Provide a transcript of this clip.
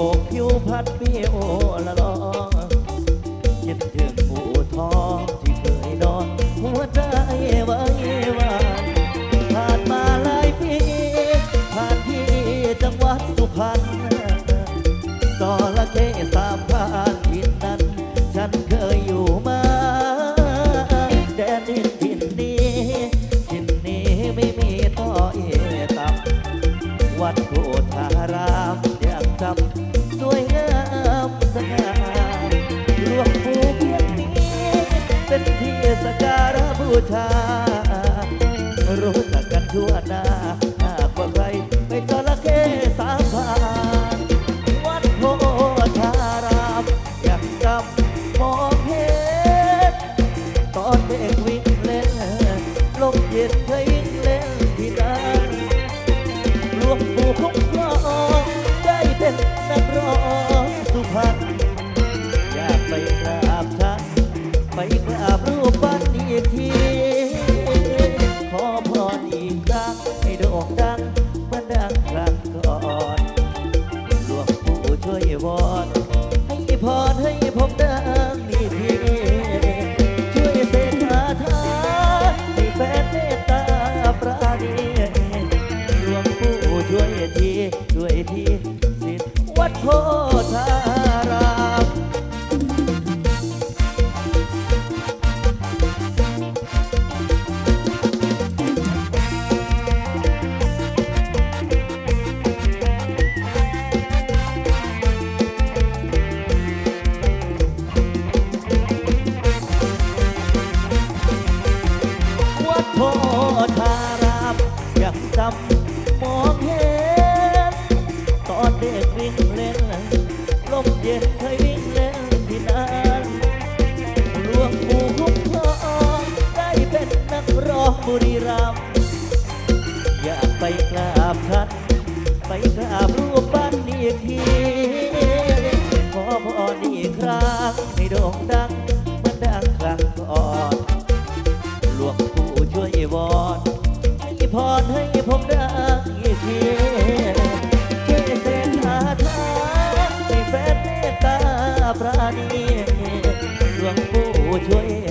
บกผิวพัดพี่โอละลอคิดถึงผู้ท้องที่เคยนอนหัวใจไว้วันผ่านมาหลายปีผ่านที่จังหวัดสุพรรณต่อละเกสามพานทินนั้น ฉันเคยอยู่มาแดนดินทินนี้ทินนี้ไม่มีต่อเอตับวัดโพธาราม จำสวยงามสง่ารวมผู้เพียงนี้เป็นที่สักการะบูชา รู้จักกันทั่วหน้าหากว่าใครไม่จระเข้สาบานวัดโพธารามยากจำมอเพชรตอนเด็กวิ่งเล่นลมเย็นเคยวิ่งเล่นที่นั่นหลวงปู่คง ช่วยวอนให้พรให้ผมดังนี่ทีช่วยเสกคาถาให้แฟนเมตตาปราณีหลวงปู่ช่วยทีช่วยทีสิทธิ์วัดโพธา ดโพธารามยังจำมองเห็น ตอนเด็กวิ่งเล่น ลมเย็นเคยวิ่งเล่นที่นั่นหลวงปู่คุ้มครองได้เป็นนักร้องบุรีรัมย์อยากไปกราบท่านไปกราบรูปปั้นอีกที อนให้ผมดังอีกทีช่วยเสกคาทาให้แฟนเมตตาปราณีหลวงปู่ช่วย